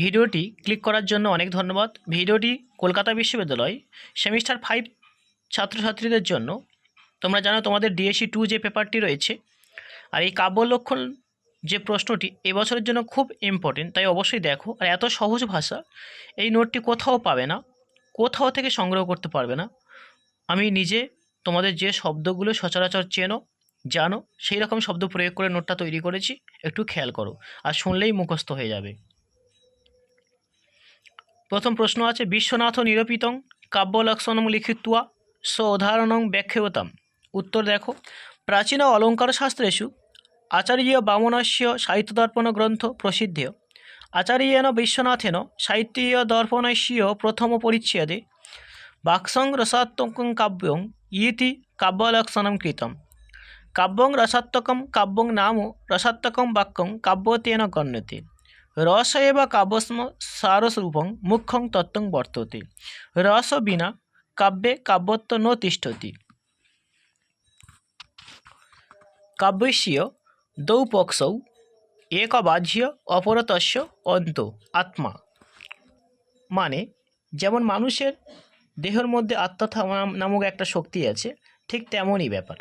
ভিডিওটি ক্লিক করার জন্য অনেক ধন্যবাদ। ভিডিওটি কলকাতা বিশ্ববিদ্যালয়, সেমিস্টার ফাইভ ছাত্রছাত্রীদের জন্য। তোমরা জানো তোমাদের ডিএসসি টু যে পেপারটি রয়েছে, আর এই কাব্য লক্ষণ যে প্রশ্নটি এবছরের জন্য খুব ইম্পর্টেন্ট তাই অবশ্যই দেখো। আর এত সহজ ভাষা, এই নোটটি কোথাও পাবে না, কোথাও থেকে সংগ্রহ করতে পারবে না। আমি নিজে তোমাদের যে শব্দগুলো সচরাচর চেনো, জানো, সেই রকম শব্দ প্রয়োগ করে নোটটা তৈরি করেছি, একটু খেয়াল করো, আর শুনলেই মুখস্থ হয়ে যাবে। প্রথম প্রশ্ন আছে, বিশ্বনাথ নিরূপিতং কাব্যলক্ষণম লিখিত্বা স উদাহরণং ব্যাখ্যতাম উত্তর দেখো, প্রাচীন অলঙ্কারশাস্ত্রেষু আচার্য বামনস্য সাহিত্যদর্পণ গ্রন্থ প্রসিদ্ধ আচার্যেন বিশ্বনাথেন সাহিত্য দর্পণস্য প্রথম পরিচ্ছেদে বাক্সং রসাত্মকং কাব্যং ইতি কাব্যলক্ষণম কৃতম। কাব্যং রসাত্মকম, কাব্যং নাম রসাত্মকম বাক্যং কাব্যতেন গণ্যতে। রস এব কাব্যস্ম সারস্বরূপং মুখ্যং তত্ত্বং বর্ততে। রস বিনা কাব্যে কাব্যত্ব ন তিষ্ঠতি। কাব্যস্য দ্বৌ পক্ষৌ এক বাহ্য অপরতস্য অন্ত আত্মা। মানে যেমন মানুষের দেহের মধ্যে আত্মা নামক একটা শক্তি আছে, ঠিক তেমনই ব্যাপার।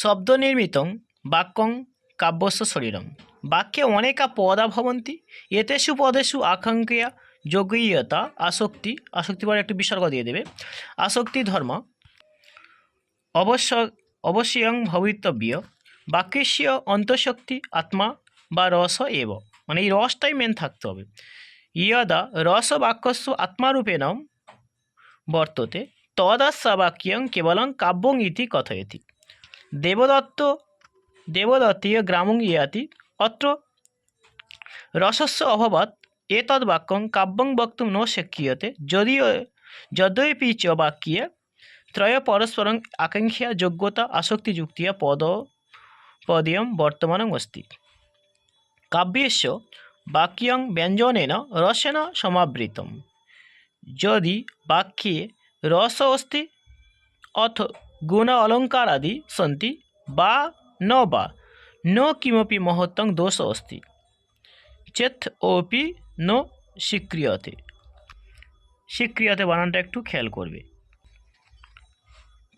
শব্দ নির্মিতং বাক্যং কাব্যস্য শরীরম। বাক্যে অনেকা পদা ভবন্তি, এতেষু পদেষু আকাঙ্ক্ষা যোগ্যতা আসক্তি আসক্তি পরে একটু বিসর্গ দিয়ে দেবে। আসক্তি ধর্ম, অবশ্য অবশ্যং ভবিতব্য বাক্যস্য অন্তঃশক্তি, আত্মা বা রস এব। মানে এই রসটাই মেন থাকতে হবে। ইয়দা, রস বাক্যস্য আত্মারূপেণ বর্ততে, তদাস্য বাক্যং কেবলং কাব্যং ইতি কথয়তি। দেবদত্ত, দেবদত্তীয় গ্রামং ইয়াতি, অত্র রসস্য অভাবত এ তৎ বাক্যং কাব্যং বক্তুম ন শক্যতে যদিও যদ্যপি চ বাক্যে ত্রয় পরস্পরং আকাঙ্ক্ষা যোগ্যতা আসক্তিযুক্তিয়া পদ, পদিয়ম বর্তমানং অস্তি। কাব্যেশ বাক্যং ব্যঞ্জনেন রসেন সমাবৃতম। যদি বাক্যে রস অস্তি, অথ গুণ অলঙ্কার আদি সন্তি বা ন বা ন কিমপি মহত্তং দোষ অস্তি চেত ওপি ন স্বীক্রিয়তে স্বীক্রিয়তে বানানটা একটু খেয়াল করবে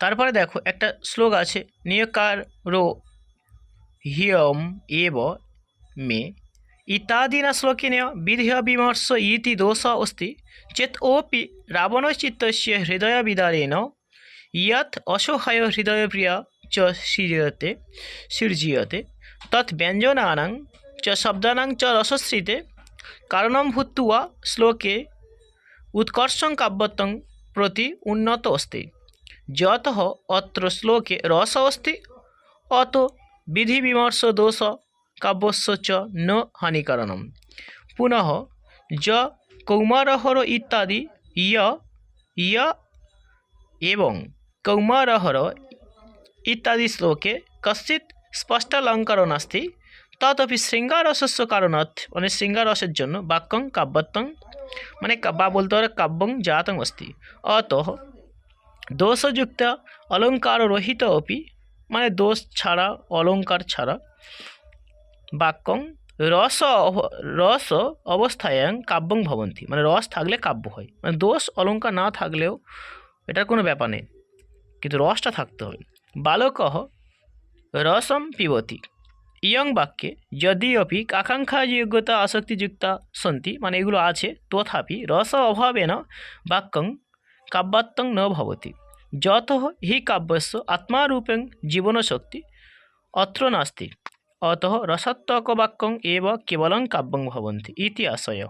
তারপরে দেখো একটা শ্লোক আছে নিয়কার রো হিয়ম এব মে ইত্যাদি ইত্যাদিনা শ্লোকিন বিধেয় বিমর্শ ইতি দোষ অস্তি চেত ওপি রাবণ চিত্তস্য হৃদয় বিদারেণ ইয়াত অসহায় হৃদয় প্রিয়া চ সৃজয়তে, সৃজীয়তে, তৎ ব্যঞ্জনানাং চ শব্দানাং চ রসশ্রীতে, কারণম ভূতুয়া শ্লোকে উৎকর্ষং কাব্যতং প্রতি উন্নত অস্তি। যত অত্র শ্লোকে রস অস্তি, অত বিধি বিমর্শ দোষ কাব্যস্য চ ন হানিকারণম। পুনঃ য কৌমারহর ইত্যাদি ইয় ইয় এবং ইত্যাদি শ্লোকে কশ্চিৎ স্পষ্টালঙ্কার নাস্তি তদপি শৃঙ্গারসস্য কারণাৎ মানে শৃঙ্গারসের জন্য বাক্যং কাব্যত্বং মানে বা বলতে পারে কাব্যং জাতং অস্তি অতঃ দোষযুক্ত অলঙ্কার রহিত অপি মানে দোষ ছাড়া অলঙ্কার ছাড়া বাক্যং রস রস অবস্থায়াং কাব্যং ভবন্তি মানে রস থাকলে কাব্য হয় মানে দোষ অলঙ্কার না থাকলেও এটার কোনো ব্যাপার নেই কিন্তু রসটা থাকতে হবে। বালকঃ রসম পিবতি। ইয়ং বাক্যে, যদিওপি আকাঙ্ক্ষা যোগ্যতা আসক্তিযুক্তা সন্তি মানে এগুলো আছে, তথাপি রস অভাবেন বাক্যং কাব্যাত্মং ন ভবতি। যত হি কাব্যস্য আত্মারূপেং জীবনশক্তি অত্র নাস্তি। অতः রসাত্মকবাক্যং এব কেবलं কাব্যং ভবন্তি। ইতি আশয়